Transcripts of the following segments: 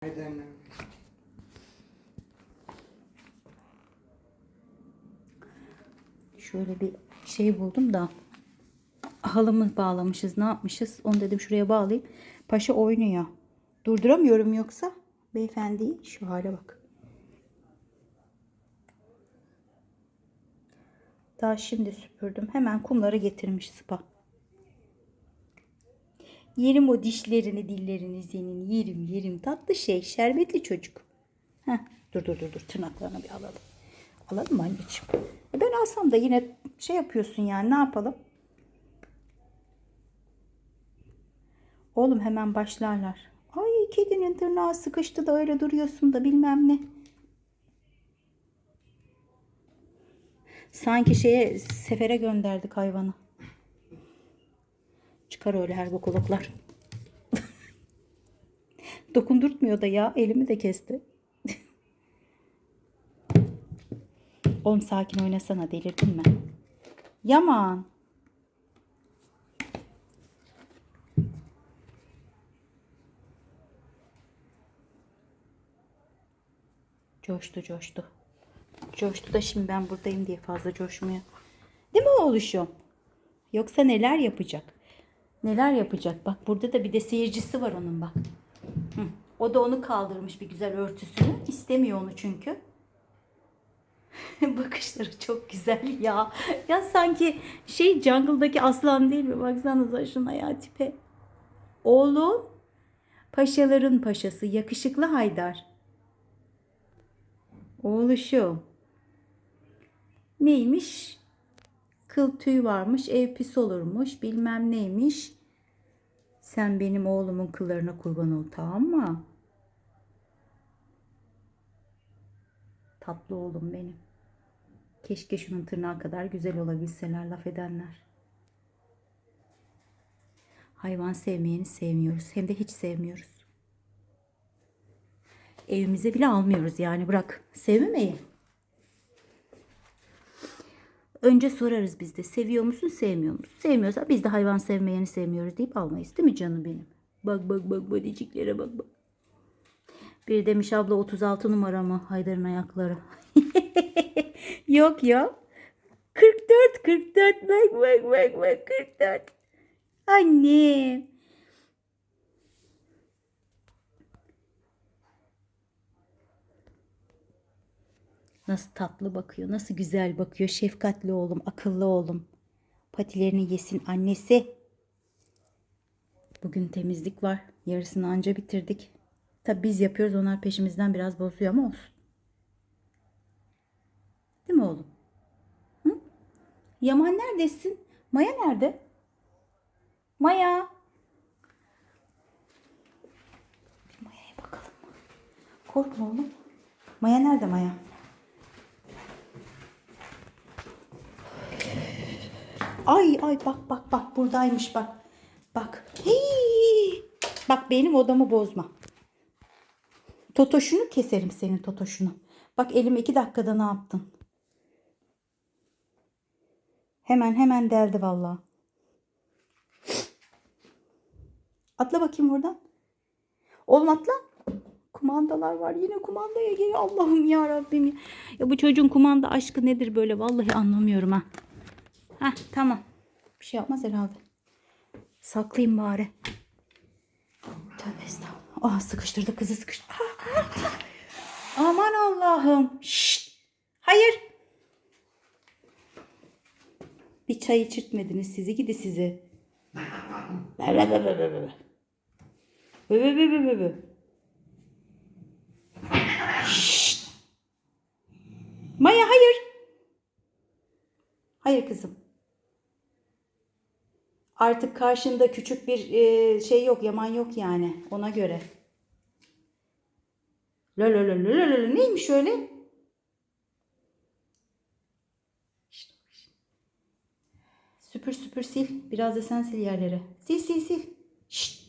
Haydi. Şöyle bir şey buldum da halımı bağlamışız ne yapmışız onu dedim şuraya bağlayayım. Paşa oynuyor. Durduramıyorum yoksa beyefendiyi şu hale bak. Daha şimdi süpürdüm. Hemen kumları getirmiş spa. Yerim o dişlerini, dillerini senin. Yerim, yerim. Tatlı şey, şerbetli çocuk. Heh, dur dur dur dur. Tırnaklarını bir alalım. Alalım mı anneciğim? E ben alsam da yine şey yapıyorsun yani. Ne yapalım? Oğlum hemen başlarlar. Ay kedinin tırnağı sıkıştı da öyle duruyorsun da bilmem ne. Sanki şeye sefere gönderdik hayvanı. Çıkar öyle her bokoluklar. Dokundurtmuyor da ya. Elimi de kesti. Oğlum sakin oynasana delirdin mi? Yaman. Coştu coştu. Coştu da şimdi ben buradayım diye fazla coşmuyor. Değil mi oğluşum? Yoksa neler yapacak? Neler yapacak? Bak burada da bir de seyircisi var onun bak. Hı. O da onu kaldırmış bir güzel örtüsünü. İstemiyor onu çünkü. Bakışları çok güzel ya. Ya sanki şey jungle'daki aslan değil mi? Baksanıza şuna ya tipe. Oğlum paşaların paşası yakışıklı Haydar. Oğluşum. Neymiş? Kıl tüy varmış, ev pis olurmuş, bilmem neymiş. Sen benim oğlumun kıllarına kurban ol tamam mı? Tatlı oğlum benim. Keşke şunun tırnağı kadar güzel olabilseler laf edenler. Hayvan sevmeyeni sevmiyoruz. Hem de hiç sevmiyoruz. Evimize bile almıyoruz yani bırak. Sevmemeyi. Önce sorarız biz de seviyor musun sevmiyor musun? Sevmiyorsa biz de hayvan sevmeyeni sevmiyoruz deyip almayız değil mi canım benim? Bak bak bak badiciklere bak bak. Bir demiş abla 36 numara mı Haydar'ın ayakları? Yok ya. 44 44 bak bak bak bak 44. Annem. Nasıl tatlı bakıyor, nasıl güzel bakıyor. Şefkatli oğlum, akıllı oğlum. Patilerini yesin annesi. Bugün temizlik var. Yarısını anca bitirdik. Tabi biz yapıyoruz. Onlar peşimizden biraz bozuyor ama olsun. Değil mi oğlum? Hı? Yaman neredesin? Maya nerede? Maya. Bir Maya'ya bakalım. Korkma oğlum. Maya nerede Maya? Ay ay bak bak bak buradaymış bak. Bak. Hii. Bak benim odamı bozma. Totoşunu keserim senin totoşunu. Bak elim iki dakikada ne yaptın? Hemen hemen deldi vallahi. Atla bakayım oradan. Oğlum atla. Kumandalar var. Yine kumandaya geliyor. Allah'ım ya Rabbim. Ya. ya bu çocuğun kumanda aşkı nedir böyle? Vallahi anlamıyorum ha. Heh tamam. Bir şey yapmaz herhalde. Saklayayım bari. Tövbe estağfurullah. Ah sıkıştırdı kızı sıkıştırdı. Ah. Aman Allah'ım. Şşt. Hayır. Bir çay içirtmediniz sizi gidi sizi. Be be be be be be. Be be be be be be. Şşt. Maya hayır. Hayır kızım. Artık karşında küçük bir e, şey yok, yaman yok yani ona göre. La la la la la la neymiş öyle? Süpür süpür sil. Biraz da sen sil yerleri. Sil sil sil. Şşt.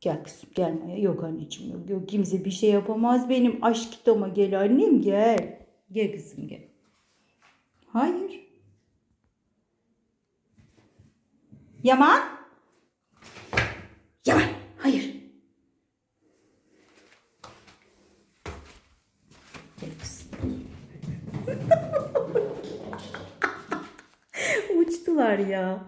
Gel kızım gel Maya. Yok anneciğim yok. yok. Kimse bir şey yapamaz benim. Aşk kitoma gel annem gel. Gel kızım gel. Hayır. Yaman. Yaman. Hayır. Uçtular ya.